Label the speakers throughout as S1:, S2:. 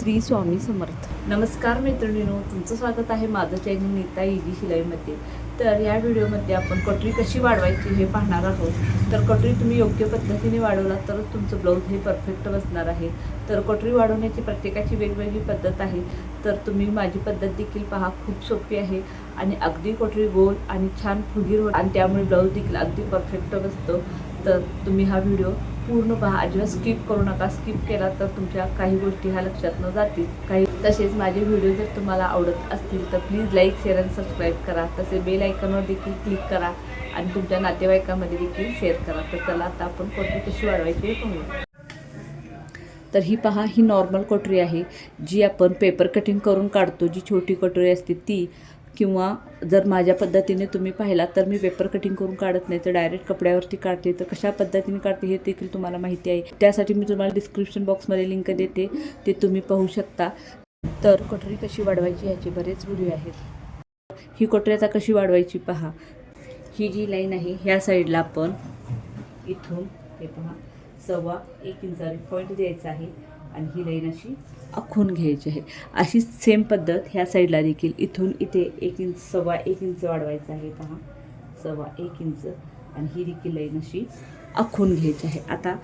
S1: श्री स्वामी समर्थ. नमस्कार मैत्रिणीनो तुमचं स्वागत आहे माझं चॅनल नीता इजी शिलाईमध्ये. तर या व्हिडिओमध्ये आपण कटरी कशी वाढवायची हे पाहणार आहोत. तर कटरी तुम्ही योग्य पद्धतीने वाढवला तरच तुमचं ब्लाऊज हे परफेक्ट बसणार आहे. तर कटरी वाढवण्याची प्रत्येकाची वेगवेगळी पद्धत आहे. तर तुम्ही माझी पद्धत देखील पहा खूप सोपी आहे आणि अगदी कटरी गोल आणि छान फुगीर होत. आणि त्यामुळे ब्लाऊज देखील अगदी परफेक्ट बसतो. तर तुम्ही हा व्हिडिओ पूर्ण पहा अजिबात स्किप करू नका. स्किप केला तर तुमच्या काही गोष्टी ह्या लक्षात न जातील. काही तसेच माझे व्हिडिओ जर तुम्हाला आवडत असतील तर प्लीज लाईक शेअर आणि सबस्क्राईब करा. तसे बेल आयकॉनवर देखील क्लिक करा आणि तुमच्या नातेवाईकामध्ये देखील शेअर करा. तर चला आता आपण कोणती कशी वाढवायची हे पाहूया. तर ही पहा ही नॉर्मल कटोरी आहे जी आपण पेपर कटिंग करून काढतो. जी छोटी कटोरी असते ती किंवा जर माझ्या पद्धतीने तुम्ही पाहिला तर मी पेपर कटिंग करून काढत नाही तर डायरेक्ट कपड्यावरती काढते. तर कशा पद्धतीने काढते हे देखील तुम्हाला माहिती आहे. त्यासाठी मी तुम्हाला डिस्क्रिप्शन बॉक्समध्ये लिंक देते. ते तुम्ही पाहू शकता. तर कटोरी कशी वाढवायची ह्याचे बरेच व्हिडिओ आहेत. ही कटोरी आता कशी वाढवायची पहा. ही जी लाईन आहे ह्या साईडला आपण इथून हे पहा सव्वा एक इंचाने पॉईंट द्यायचा आहे. आणि ही लाईन अशी आखून घ्यायची आहे. अशी सेम पद्धत ह्या साईडला देखील इथून इथे एक इंच सव्वा एक इंच वाढवायचं आहे. पहा. सव्वा एक इंच आणि ही देखील लाईन अशी आखून घ्यायची आहे. आता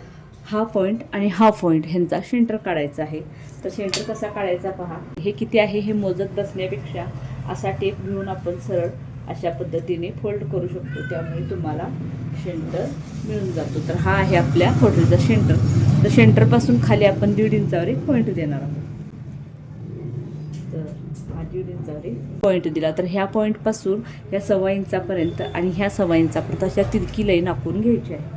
S1: हा पॉईंट आणि हा पॉईंट ह्यांचा शेंटर काढायचा आहे. तर शेंटर कसा काढायचा पहा. हे किती आहे हे मोजत बसण्यापेक्षा असा टेप घेऊन आपण सरळ अशा पद्धतीने फोल्ड करू शकतो. त्यामुळे तुम्हाला शेंटर मिळून जातो. तर हा आहे आपल्या हॉटेलचा शेंटर तर सेंटरपासून खाली आपण दीड इंचावर एक पॉईंट देणार आहोत. तर हा दीड इंचावर एक पॉईंट दिला. तर ह्या पॉईंटपासून ह्या सव्वा इंचापर्यंत आणि ह्या सव्वा इंचापर्यंत अशा तिरकी लाईन आखून घ्यायची आहे.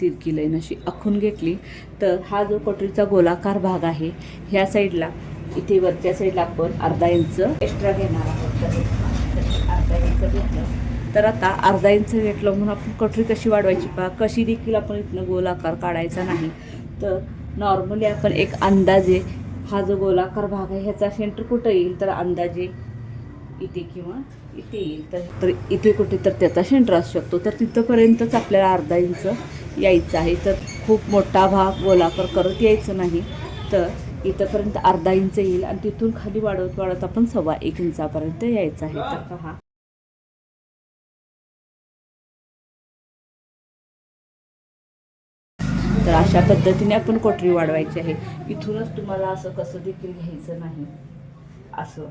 S1: तिरकी लाईन अशी आखून घेतली. तर हा जो कटोरीचा गोलाकार भाग आहे ह्या साईडला इथे वरच्या साईडला आपण अर्धा इंच एक्स्ट्रा घेणार आहोत. तर अर्धा इंच घेतलं. तर आता अर्धा इंच वेट म्हणून आपण कटोरी कशी वाढवायची पहा. कशी देखील आपण इथनं गोलाकार काढायचा नाही. तर नॉर्मली आपण एक अंदाजे हा जो गोलाकार भाग आहे ह्याचा सेंटर कुठं येईल? तर अंदाजे इथे किंवा इथे येईल. तर तर इथे कुठे तर त्याचा सेंटर असू शकतो. तर तिथंपर्यंतच आपल्याला अर्धा इंच यायचं आहे. तर खूप मोठा भाग गोलाकार करत यायचं नाही. तर इथंपर्यंत अर्धा इंच येईल आणि तिथून खाली वाढवत वाढवत आपण सव्वा एक इंचापर्यंत यायचं आहे. तर पहा. तर अशा पद्धतीने आपण कोटरी वाढवायची आहे. इथूनच तुम्हाला असं कसं देखील घ्यायचं नाही. असं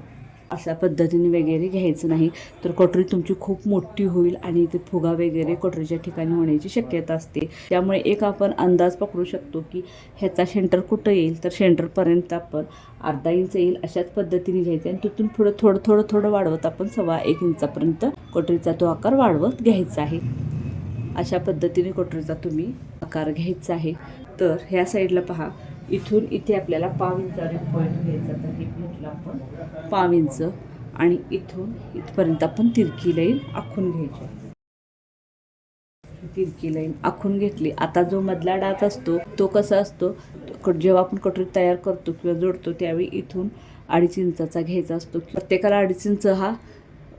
S1: अशा पद्धतीने वगैरे घ्यायचं नाही. तर कटोरी तुमची खूप मोठी होईल आणि ते फुगा वगैरे कटोरीच्या ठिकाणी होण्याची शक्यता असते. त्यामुळे एक आपण अंदाज पकडू शकतो की ह्याचा सेंटर कुठं येईल तर सेंटरपर्यंत आपण अर्धा इंच येईल अशाच पद्धतीने घ्यायचं. आणि तिथून पुढं थोडं थोडं थोडं वाढवत आपण सव्वा एक इंचापर्यंत कटोरीचा तो आकार वाढवत घ्यायचा आहे. अशा पद्धतीने कटोरीचा तुम्ही आकार घ्यायचा आहे. तर ह्या साईडला पहा. इथून इथे आपल्याला पाव इंच पॉईंट घ्यायचा तर हे घेतलं आपण. पाव इंच. आणि इथून इथपर्यंत आपण तिरकी लाईन आखून घ्यायची. तिरकी लाईन आखून घेतली. आता जो मधला डाच असतो तो कसा असतो? जेव्हा आपण कटोरी तयार करतो किंवा जोडतो त्यावेळी इथून अडीच इंचाचा घ्यायचा असतो. प्रत्येकाला अडीच इंच हा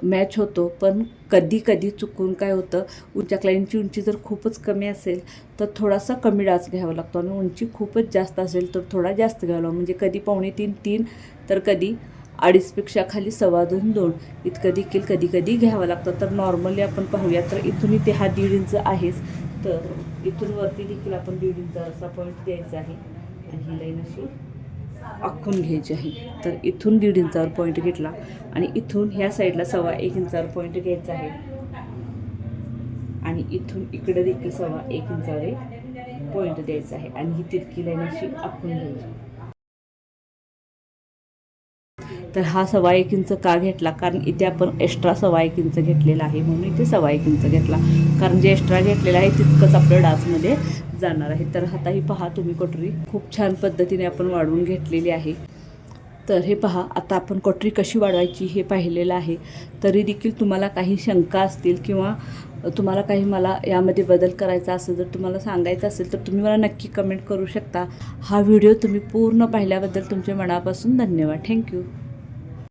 S1: मॅच होतो पण कधी कधी चुकून काय होतं उंच्या क्लायंटची उंची जर खूपच कमी असेल तर थोडासा कमी डास घ्यावा लागतो आणि उंची खूपच जास्त असेल तर थोडा जास्त घ्यावा लागतो. म्हणजे कधी पावणे तीन तीन तर कधी अडीचपेक्षा खाली सव्वा दोन दोन. इतकं देखील कधी कधी घ्यावं लागतं. तर नॉर्मली आपण पाहूया. तर इथून इथे हा दीड इंच आहेच. तर इथून वरती देखील आपण दीड इंच असा पॉईंट द्यायचा आहे. आणि ही लाईन अशी आखून घ्यायची आहे. तर इथून दीड इंचावर पॉईंट घेतला आणि इथून ह्या साईडला सव्वा एक इंचावर पॉईंट घ्यायचा आहे. आणि इथून इकडे देखील सव्वा एक इंचावर एक पॉईंट द्यायचा आहे. आणि ही तितकी लाईन अशी आखून घ्यायची. तर हा सव्वा एक इंच का घेतला? कारण इथे आपण एक्स्ट्रा सव्वा एक इंच घेतलेला आहे म्हणून इथे सव्वा एक इंच घेतला. कारण जे एक्स्ट्रा घेतलेलं आहे तितकंच आपलं डान्समध्ये जाणार आहे. तर आता ही पहा तुम्ही कटोरी खूप छान पद्धतीने आपण वाढवून घेतलेली आहे. तर हे पहा आता आपण कटोरी कशी वाढवायची हे पाहिलेलं आहे. तरी देखील तुम्हाला काही शंका असतील किंवा तुम्हाला काही मला यामध्ये बदल करायचा असेल जर तुम्हाला सांगायचं असेल तर तुम्ही मला नक्की कमेंट करू शकता. हा व्हिडिओ तुम्ही पूर्ण पाहिल्याबद्दल तुमच्या मनापासून धन्यवाद. थँक्यू